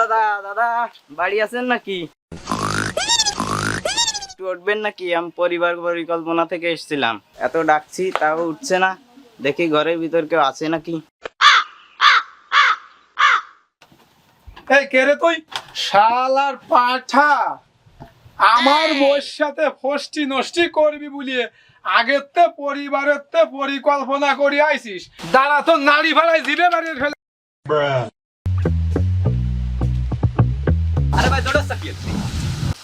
দাদা দাদা বাড়ি আছেন নাকি? একটু উঠবেন নাকি? আমি পরিবার পরিকল্পনা থেকে এসেছিলাম। এত ডাকছি তাও উঠছে না। দেখি ঘরের ভিতর কেউ আছে নাকি? এই কে রে তুই? শালার পাঠা। আমার বউয়ের সাথে ফষ্টি নষ্টি করবি বলিয়ে আগের তে পরিবারের তে পরিকল্পনা করি আইছিস দাঁড়া তো নাড়ি ভাড়ায় জিবে বাড়িয়ে ফেলে। ভাই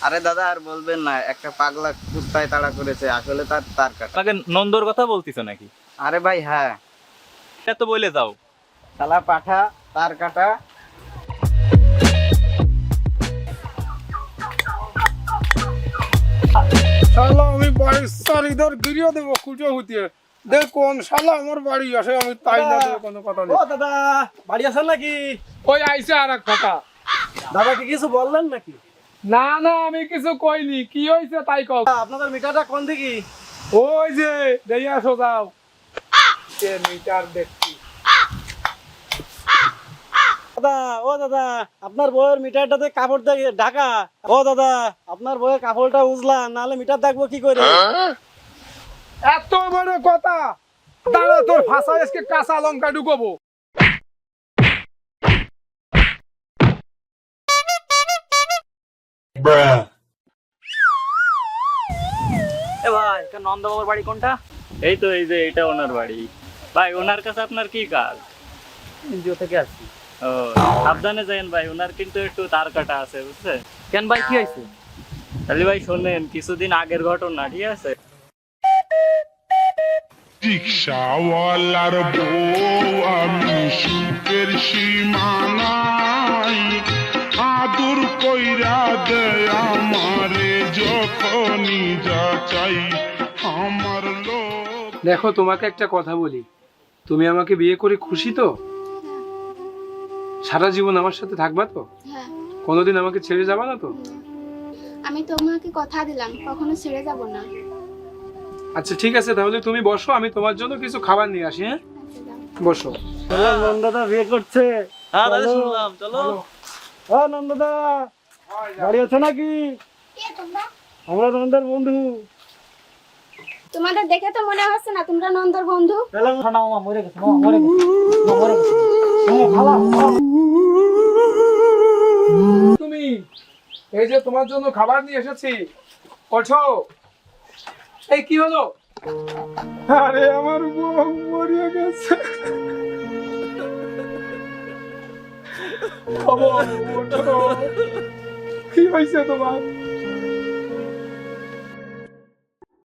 আরে দাদা আর বলবেন না একটা পাগলা কুত্তায় তাড়া করেছে আসলে তার তার কাটা নন্দর কথা বলতিস নাকি? আরে ভাই হ্যাঁ। এটা তো বলে যাও। শালা পাঠা তার কাটা। শালা আমি বাড়ির চারিদার গিরিয়ে দেবো খুঁজো হুতিয়ে দেখ কোন শালা আমার বাড়ি আসে আমি তাই না দেবো কোনো কথা নেই। দাদা বাড়ি আছেন নাকি? ওই আইসে আর এক কথা দাদা কি কিছু বললেন নাকি? না না আমি কিছু কইনি। কি হয়েছে তাই কও? আপনাদের মিটারটা কোন দিকে? ওই যে দেখে আসো যাও। সে মিটার দেখছি। দাদা ও দাদা আপনার বইয়ের মিটারটাতে কাপড় দিয়ে ঢাকা। ও দাদা আপনার বইয়ের কাপড়টা উজলা নাহলে মিটার দেখব কি করে। এত বড় কথা! দাঁড়া তোর ভাষা আজকে কাঁচা লঙ্কা ঢুকবো। এ ভাই নন্দ বাবুর বাড়ি কোনটা? এই তো এই যে এটা ওনার বাড়ি। ভাই ওনার কাছে আপনার কি কাজ? এনজিও থেকে আসছি। ও সাবধানে যাইন ভাই ওনার কিন্তু একটু তার কাটা আছে বুঝছে? কেন ভাই কি হয়েছে? তাহলে ভাই শোনেন কিছুদিন আগের ঘটনা ঠিক আছে? রিক্সাওয়ালার বউ আমি সুখের সীমানাই চাই আমার লোক। দেখো তোমাকে একটা কথা বলি। তুমি আমাকে বিয়ে করে খুশি তো? সারা জীবন আমার সাথে থাকবা তো? হ্যাঁ। কোনোদিন আমাকে ছেড়ে যাবা না তো? আমি তোমাকে কথা দিলাম কখনো ছেড়ে যাব না। আচ্ছা ঠিক আছে তাহলে তুমি বসো আমি তোমার জন্য কিছু খাবার নিয়ে আসি হ্যাঁ। বসো। নন্দদা বিয়ে করছে। হ্যাঁ দাদা শুনলাম চলো। ও নন্দদা বাড়ি আছে নাকি? কে তোমরা? আমরা নন্দার বন্ধু। তোমাদের দেখে তো মনে হচ্ছে না তোমরা নন্দর বন্ধু। মরে গেছে মরে গেছে মরে গেছে। তুমি এই যে তোমার জন্য খাবার নিয়ে এসেছি ওঠো। এই কি হলো? আরে আমার বউ মরে গেছে। খবর, ওঠো। কি হয়েছে তোমার?